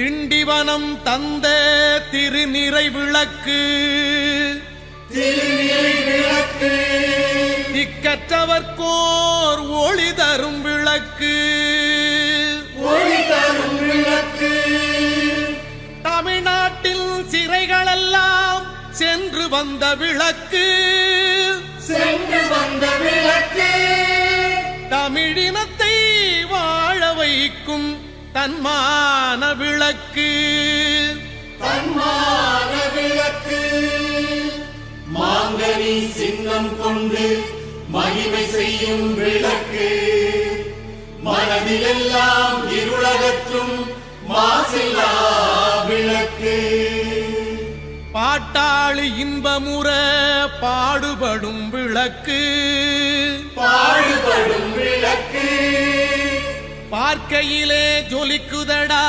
திண்டிவனம் தந்த திருநிறை விளக்கு. திக்கற்றவர்க்கோர் ஒளி தரும் விளக்கு. தமிழ்நாட்டில் சிறைகளெல்லாம் சென்று வந்த விளக்கு. சென்று வந்த விளக்கு. தமிழினத்தை தன்மான விளக்கு. தன்மான விளக்கு. மாங்கனி சின்னம் கொண்டு மகிமை செய்யும் விளக்கு. மனதிலெல்லாம் இருளகற்றும் மாசில்லா விளக்கு. பாட்டாளி இன்பமுற பாடுபடும் விளக்கு. பாடுபடும் பார்க்கையிலே ஜொலிக்குதடா.